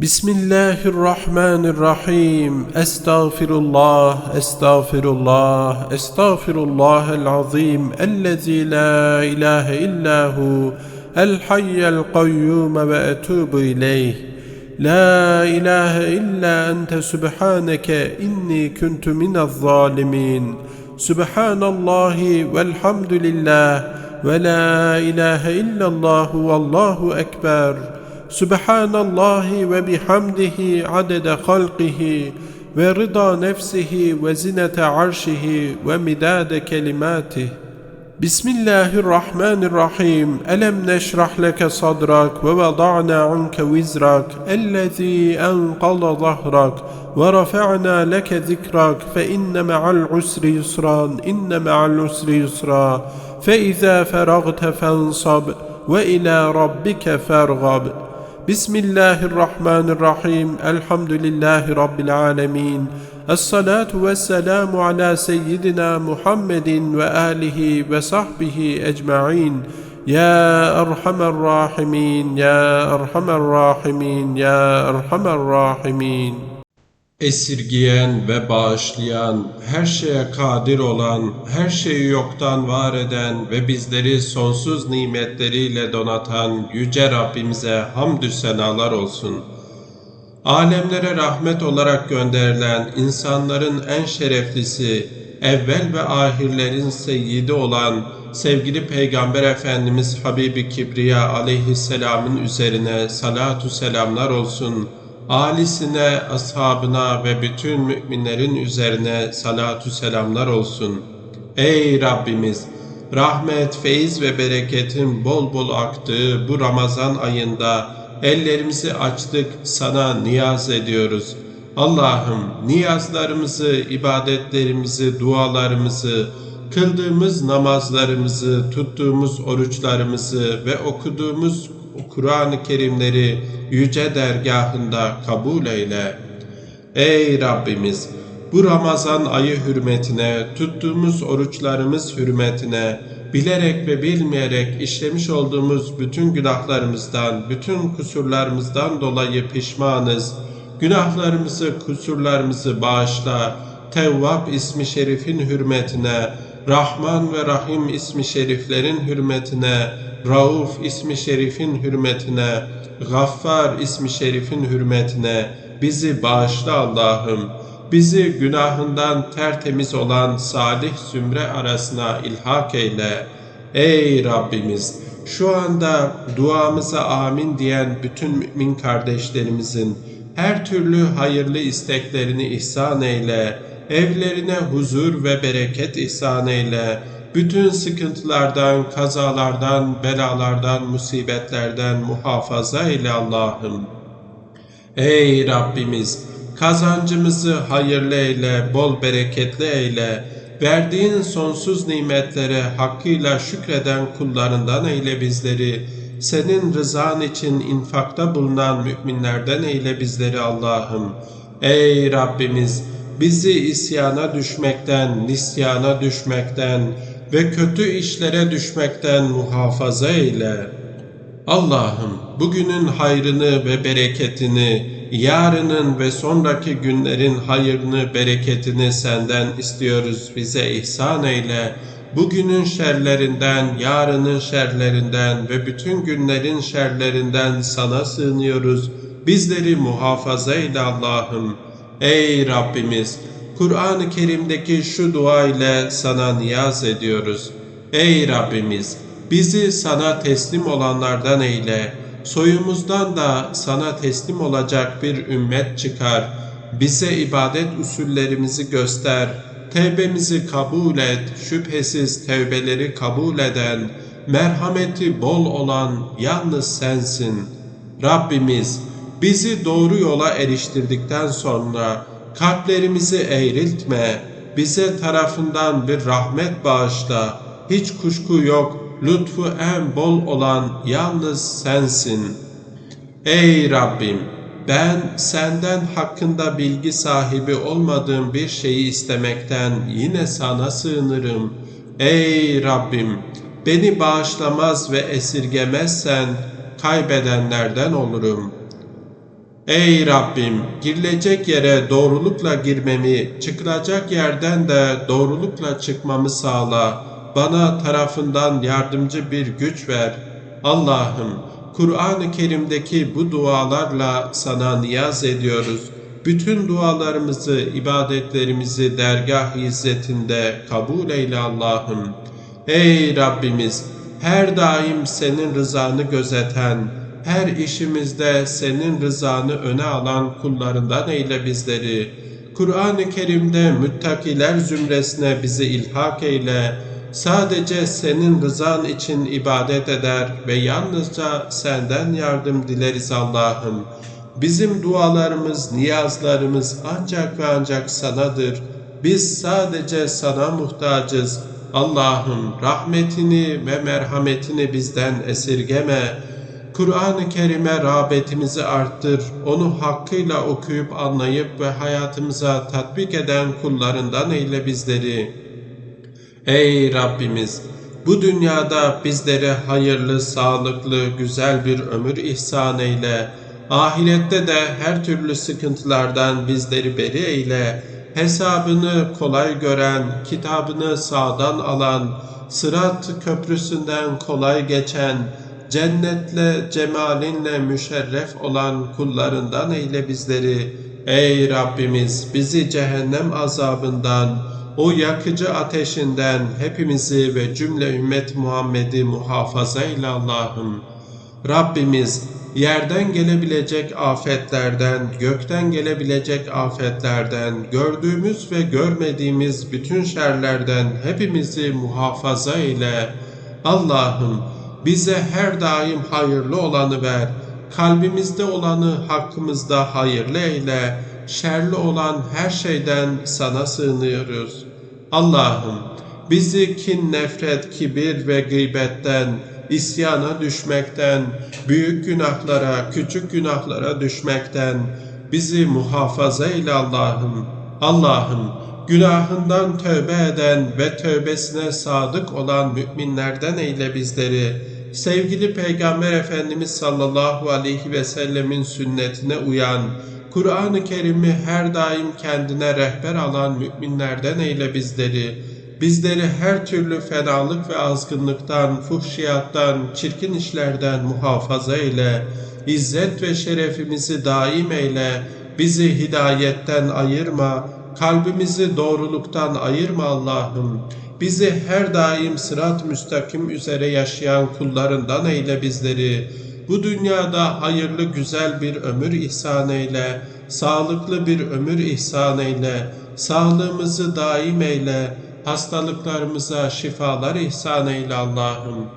بسم الله الرحمن الرحيم استغفر الله استغفر الله استغفر الله العظيم الذي لا اله الا هو الحي القيوم واتوب اليه لا اله الا انت سبحانك اني كنت من الظالمين سبحان الله والحمد لله ولا اله الا الله والله اكبر سبحان الله وبحمده عدد خلقه ورضا نفسه وزنة عرشه ومداد كلماته. بسم الله الرحمن الرحيم. ألم نشرح لك صدرك ووضعنا عنك وزرك الذي أنقض ظهرك ورفعنا لك ذكرك. فإن مع العسر يسرا إن مع العسر يسرا. فإذا فرغت فانصب وإلى ربك فارغب. بسم الله الرحمن الرحيم الحمد لله رب العالمين الصلاة والسلام على سيدنا محمد وآله وصحبه أجمعين يا أرحم الراحمين يا أرحم الراحمين يا أرحم الراحمين Esirgiyen ve bağışlayan, her şeye kadir olan, her şeyi yoktan var eden ve bizleri sonsuz nimetleriyle donatan Yüce Rabbimize hamdü senalar olsun. Alemlere rahmet olarak gönderilen insanların en şereflisi, evvel ve ahirlerin seyyidi olan sevgili Peygamber Efendimiz Habibi Kibriya aleyhisselamın üzerine salatu selamlar olsun.'' Alisine, ashabına ve bütün müminlerin üzerine salatu selamlar olsun. Ey Rabbimiz! Rahmet, feyiz ve bereketin bol bol aktığı bu Ramazan ayında ellerimizi açtık sana niyaz ediyoruz. Allah'ım niyazlarımızı, ibadetlerimizi, dualarımızı, kıldığımız namazlarımızı, tuttuğumuz oruçlarımızı ve okuduğumuz Kur'an-ı Kerimleri yüce dergahında kabul eyle. Ey Rabbimiz! Bu Ramazan ayı hürmetine, tuttuğumuz oruçlarımız hürmetine, bilerek ve bilmeyerek işlemiş olduğumuz bütün günahlarımızdan, bütün kusurlarımızdan dolayı pişmanız. Günahlarımızı, kusurlarımızı bağışla. Tevvab ismi şerifin hürmetine, Rahman ve Rahim ismi şeriflerin hürmetine, Rauf ismi şerifin hürmetine, Gaffar ismi şerifin hürmetine bizi bağışla Allah'ım. Bizi günahından tertemiz olan salih zümre arasına ilhak eyle. Ey Rabbimiz! Şu anda duamıza amin diyen bütün mümin kardeşlerimizin her türlü hayırlı isteklerini ihsan eyle. Evlerine huzur ve bereket ihsan eyle bütün sıkıntılardan, kazalardan, belalardan, musibetlerden muhafaza eyle Allah'ım. Ey Rabbimiz! Kazancımızı hayırlı eyle, bol bereketli eyle. Verdiğin sonsuz nimetlere hakkıyla şükreden kullarından eyle bizleri. Senin rızan için infakta bulunan müminlerden eyle bizleri Allah'ım. Ey Rabbimiz! Bizi isyana düşmekten, nisyana düşmekten, ve kötü işlere düşmekten muhafaza eyle. Allah'ım bugünün hayrını ve bereketini, yarının ve sonraki günlerin hayırını, bereketini senden istiyoruz. Bize ihsan eyle. Bugünün şerlerinden, yarının şerlerinden ve bütün günlerin şerlerinden sana sığınıyoruz. Bizleri muhafaza eyle Allah'ım. Ey Rabbimiz! Kur'an-ı Kerim'deki şu dua ile sana niyaz ediyoruz. Ey Rabbimiz! Bizi sana teslim olanlardan eyle. Soyumuzdan da sana teslim olacak bir ümmet çıkar. Bize ibadet usullerimizi göster. Tevbemizi kabul et. Şüphesiz tevbeleri kabul eden, merhameti bol olan yalnız sensin. Rabbimiz bizi doğru yola eriştirdikten sonra kalplerimizi eğriltme, bize tarafından bir rahmet bağışla, hiç kuşku yok, lütfu en bol olan yalnız sensin. Ey Rabbim! Ben senden hakkında bilgi sahibi olmadığım bir şeyi istemekten yine sana sığınırım. Ey Rabbim! Beni bağışlamaz ve esirgemezsen kaybedenlerden olurum.'' Ey Rabbim, girilecek yere doğrulukla girmemi, çıkılacak yerden de doğrulukla çıkmamı sağla. Bana tarafından yardımcı bir güç ver. Allah'ım, Kur'an-ı Kerim'deki bu dualarla sana niyaz ediyoruz. Bütün dualarımızı, ibadetlerimizi dergah izzetinde kabul eyle Allah'ım. Ey Rabbimiz, her daim senin rızanı gözeten, her işimizde senin rızanı öne alan kullarından eyle bizleri. Kur'an-ı Kerim'de müttakiler zümresine bizi ilhak eyle. Sadece senin rızan için ibadet eder ve yalnızca senden yardım dileriz Allah'ım. Bizim dualarımız, niyazlarımız ancak ve ancak sanadır. Biz sadece sana muhtacız. Allah'ım rahmetini ve merhametini bizden esirgeme. Kur'an-ı Kerim'e rağbetimizi arttır. Onu hakkıyla okuyup anlayıp ve hayatımıza tatbik eden kullarından eyle bizleri. Ey Rabbimiz! Bu dünyada bizlere hayırlı, sağlıklı, güzel bir ömür ihsan eyle. Ahirette de her türlü sıkıntılardan bizleri beri eyle. Hesabını kolay gören, kitabını sağdan alan, sırat köprüsünden kolay geçen, cennetle, cemalinle müşerref olan kullarından eyle bizleri. Ey Rabbimiz bizi cehennem azabından, o yakıcı ateşinden hepimizi ve cümle ümmet Muhammed'i muhafaza eyle Allah'ım. Rabbimiz yerden gelebilecek afetlerden, gökten gelebilecek afetlerden, gördüğümüz ve görmediğimiz bütün şerlerden hepimizi muhafaza eyle. Allah'ım bize her daim hayırlı olanı ver. Kalbimizde olanı hakkımızda hayırlı eyle. Şerli olan her şeyden sana sığınıyoruz. Allah'ım bizi kin, nefret, kibir ve gıybetten, isyana düşmekten, büyük günahlara, küçük günahlara düşmekten bizi muhafaza eyle Allah'ım. Allah'ım günahından tövbe eden ve tövbesine sadık olan müminlerden eyle bizleri. Sevgili Peygamber Efendimiz sallallahu aleyhi ve sellemin sünnetine uyan, Kur'an-ı Kerim'i her daim kendine rehber alan müminlerden eyle bizleri. Bizleri her türlü fenalık ve azgınlıktan, fuhşiyattan, çirkin işlerden muhafaza eyle. İzzet ve şerefimizi daim eyle. Bizi hidayetten ayırma. Kalbimizi doğruluktan ayırma Allah'ım. Bizi her daim sırat müstakim üzere yaşayan kullarından eyle bizleri. Bu dünyada hayırlı güzel bir ömür ihsan eyle. Sağlıklı bir ömür ihsan eyle. Sağlığımızı daim eyle hastalıklarımıza şifalar ihsan eyle Allah'ım.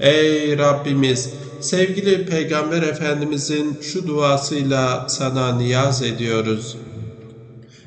Ey Rabbimiz, sevgili Peygamber Efendimizin şu duasıyla sana niyaz ediyoruz.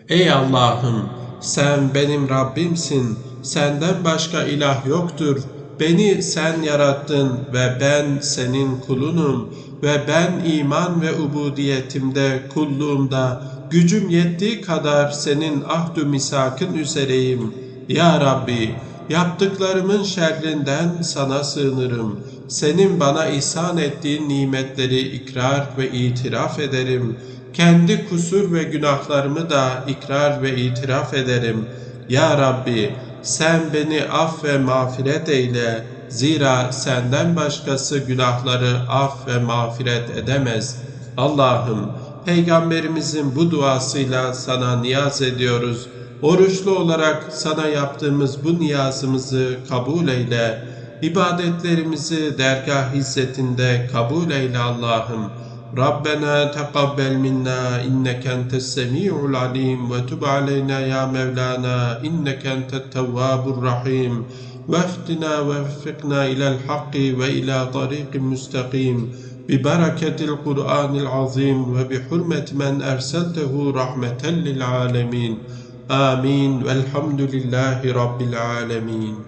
Ey Allah'ım, sen benim Rabbimsin, senden başka ilah yoktur. Beni sen yarattın ve ben senin kulunum ve ben iman ve ubudiyetimde, kulluğumda, gücüm yettiği kadar senin ahdu misakın üzereyim.'' Ya Rabbi, yaptıklarımın şerrinden sana sığınırım. Senin bana ihsan ettiğin nimetleri ikrar ve itiraf ederim. Kendi kusur ve günahlarımı da ikrar ve itiraf ederim. Ya Rabbi, sen beni af ve mağfiret eyle. Zira senden başkası günahları af ve mağfiret edemez. Allah'ım, Peygamberimizin bu duasıyla sana niyaz ediyoruz.'' Oruçlu olarak sana yaptığımız bu niyazımızı kabul eyle İbadetlerimizi dergah hizmetinde kabul eyle Allah'ım. Rabbena tekabbel minna inneke entes semi'ul alim ve tub aleyna ya Mevlana inneke entet tevvabur rahim. واهدنا ووفقنا إلى الحق وإلى طريق مستقيم ببركة القرآن العظيم وبحرمة من أرسلته رحمة للعالمين آمين والحمد لله رب العالمين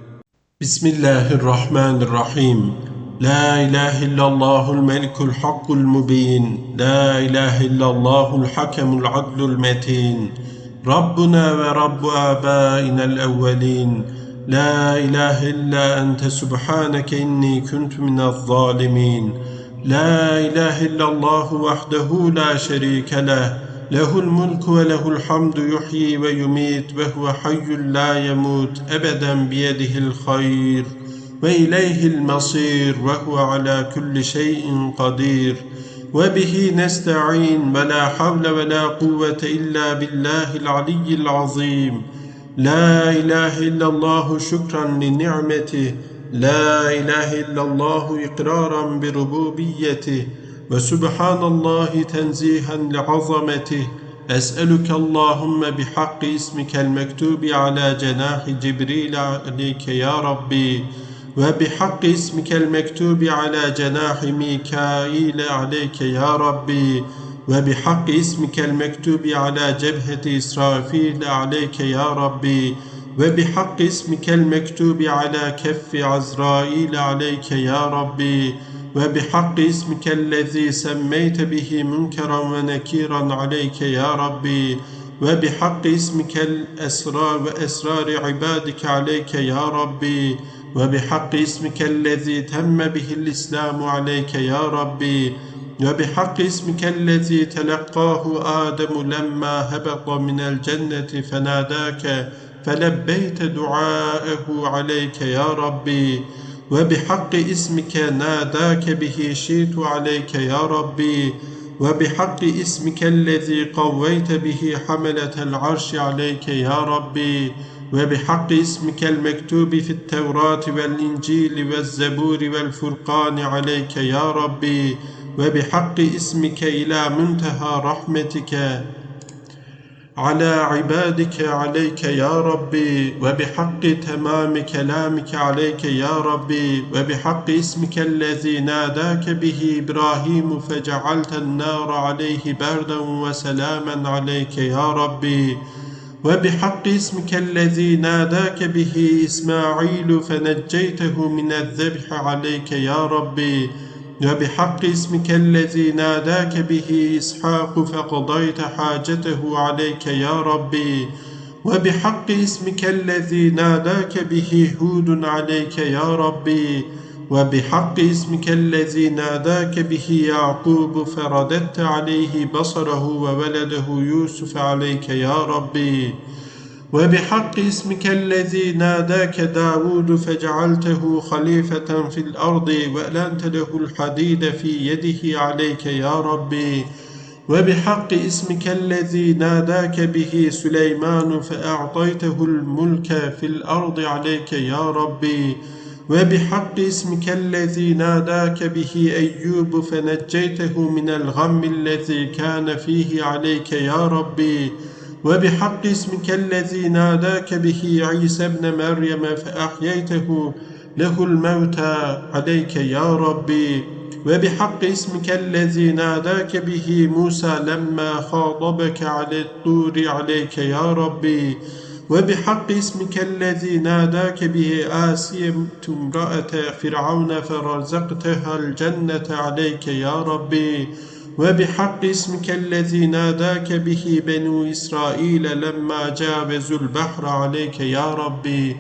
بسم الله الرحمن الرحيم لا إله إلا الله الملك الحق المبين لا إله إلا الله الحكم العدل المتين ربنا ورب آبائنا الأولين لا إله إلا أنت سبحانك إني كنت من الظالمين لا إله إلا الله وحده لا شريك له Lehul mulku ve lehul hamdu yuhyi ve yumit ve huve hayyul la yemut ebeden biyedihil hayr ve ileyhil masir ve huve ala kulli şeyin kadir. Ve bihi nesta'in ve la havle ve la kuvvete illa billahil aliyyil azim. La ilahe illallahu şükran li ni'metih. La ilahe illallahu ikraran bi rububiyyetih. وسبحان الله تنزيها لعظمته. أسألك اللهم بحق اسمك المكتوب على جناح جبريل عليك يا ربي وبحق اسمك المكتوب على جناح ميكائيل عليك يا ربي وبحق اسمك المكتوب على جبهة إسرافيل عليك يا ربي وبحق اسمك المكتوب على كف عزرائيل عليك يا ربي. وبحق اسمك الذي سميت به منكرا ونكيرا عليك يا ربي وبحق اسمك الأسرار وأسرار عبادك عليك يا ربي وبحق اسمك الذي تم به الإسلام عليك يا ربي وبحق اسمك الذي تلقاه آدم لما هبط من الجنة فناداك فلبيت دعاءه عليك يا ربي. وبحق اسمك ناداك به شيت عليك يا ربي. وبحق اسمك الذي قويت به حملة العرش عليك يا ربي. وبحق اسمك المكتوب في التوراة والإنجيل والزبور والفرقان عليك يا ربي. وبحق اسمك إلى منتهى رحمتك. على عبادك عليك يا ربي وبحق تمام كلامك عليك يا ربي وبحق اسمك الذي ناداك به إبراهيم فجعلت النار عليه بردا وسلاما عليك يا ربي وبحق اسمك الذي ناداك به إسماعيل فنجيته من الذبح عليك يا ربي وبحق اسمك الذي ناداك به إسحاق فقضيت حاجته عليك يا ربي. وبحق اسمك الذي ناداك به هود عليك يا ربي. وبحق اسمك الذي ناداك به يعقوب فرددت عليه بصره وولده يوسف عليك يا ربي. وبحق اسمك الذي ناداك داود فجعلته خليفة في الأرض وألنت له الحديد في يده عليك يا ربي. وبحق اسمك الذي ناداك به سليمان فأعطيته الملك في الأرض عليك يا ربي. وبحق اسمك الذي ناداك به أيوب فنجيته من الغم الذي كان فيه عليك يا ربي. وبحق اسمك الذي ناداك به عيسى ابن مريم فأحييته له الموتى عليك يا ربي. وبحق اسمك الذي ناداك به موسى لما خاطبك على الطور عليك يا ربي. وبحق اسمك الذي ناداك به آسية امرأة فرعون فرزقتها الجنة عليك يا ربي. وبحق اسمك الذي ناداك به بنو إسرائيل لما جاوزوا البحر عليك يا ربي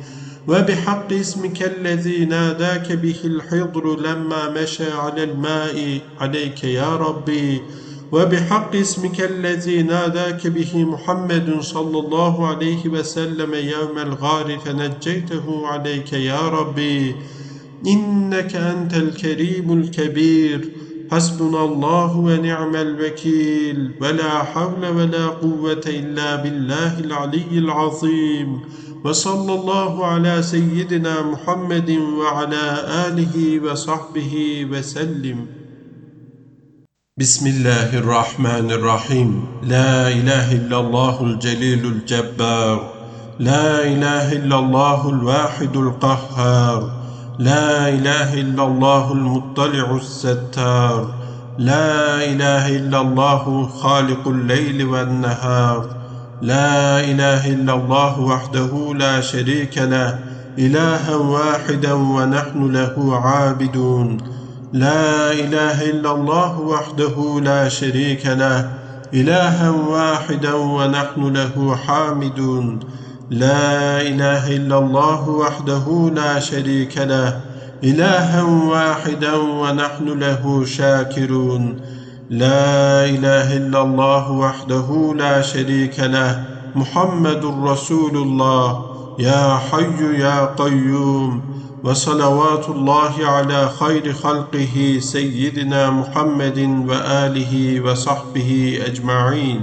وبحق اسمك الذي ناداك به الحضر لما مشى على الماء عليك يا ربي وبحق اسمك الذي ناداك به محمد صلى الله عليه وسلم يوم الغار فنجيته عليك يا ربي إنك أنت الكريم الكبير حسبنا الله ونعم الوكيل. ولا حول ولا قوة إلا بالله العلي العظيم. وصلى الله على سيدنا محمد وعلى آله وصحبه وسلم. بسم الله الرحمن الرحيم. لا إله إلا الله الجليل الجبار. لا إله إلا الله الواحد القهار. لا إله إلا الله المطلع الستار. لا إله إلا الله خالق الليل والنهار. لا إله إلا الله وحده لا شريك له إلها واحدا ونحن له عابدون. لا إله إلا الله وحده لا شريك له إلها واحدا ونحن له حامدون. لا إله إلا الله وحده لا شريك له إلها واحدا ونحن له شاكرون. لا إله إلا الله وحده لا شريك له محمد رسول الله يا حي يا قيوم. وصلوات الله على خير خلقه سيدنا محمد وآله وصحبه أجمعين.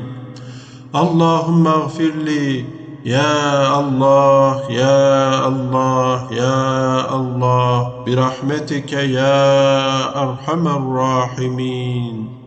اللهم اغفر لي يا الله يا الله يا الله برحمتك يا أرحم الراحمين.